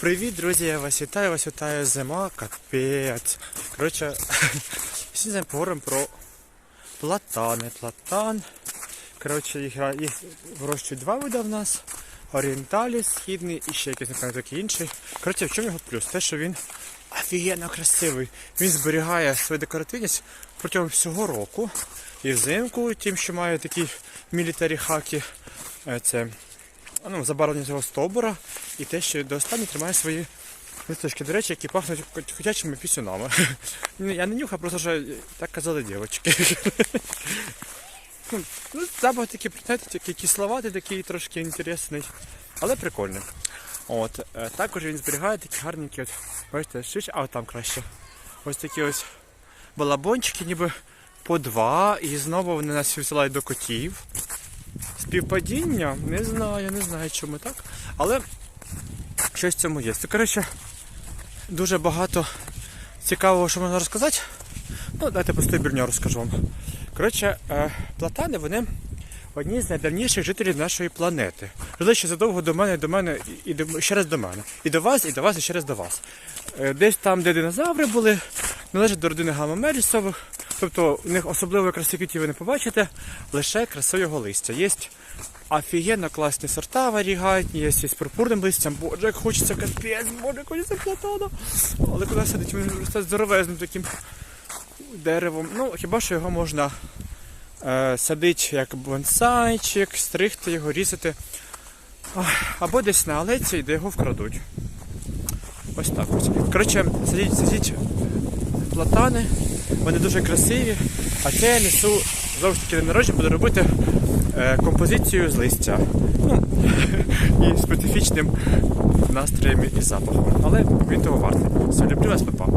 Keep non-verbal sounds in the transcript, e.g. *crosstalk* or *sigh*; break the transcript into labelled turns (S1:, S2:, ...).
S1: Привіт, друзі! Я вас вітаю, вас вітаю зима, капець. Коротше, *laughs* сьогодні поговоримо про платани. Платан. Коротше, їх, їх вирощують два види в нас. Орієнталі, східний і ще якийсь, напевно, такий інший. Коротше, в чому його плюс? Те, що він офігенно красивий. Він зберігає свою декоративність протягом всього року. І взимку, тим, що має такі мілітарі хаки. е, Це ну, забарвлення цього стовбура і те, що до останнього тримає свої листочки, до речі, які пахнуть хотячими пісюнами. *laughs* Я не нюхав, просто що так казали дівчатки. *laughs* Ну, запах такий, знаєте, такий кисловатий, такий трошки інтересний, але прикольний. От, е, також він зберігає такі гарненькі, от, бачите, шиш, а от там краще. Ось такі ось балабончики, ніби по два, і знову вони нас відсилають до котів. Співпадіння? Не знаю, не знаю, чому так. Але щось в цьому є. Це, коротше, дуже багато цікавого, що можна розказати. Ну, дайте просто бірню розкажу вам. Коротше, е, платани, вони одні з найдавніших жителів нашої планети. Жили ще задовго до мене, до мене і до, ще раз до мене. І до вас, і до вас, і ще раз до вас. Е, Десь там, де динозаври були, належать до родини гамамерісових. Тобто у них особливої краси ви не побачите, лише красу його листя. Є офігенно класні сорта варігатні, є із пурпурним листям. Боже, як хочеться капець, боже, як хочеться платана. Але куди сидить, він росте здоровезним таким деревом. Ну, хіба що його можна е, садити як бонсайчик, стригти його, різати. Або десь на алеці, де його вкрадуть. Ось так ось. Коротше, садіть, садіть платани, вони дуже красиві, а це я несу знову ж таки на народження буду робити е, композицію з листя. Ну, *laughs* і специфічним настроєм і запахом. Але він того вартий. Все, люблю вас, папа.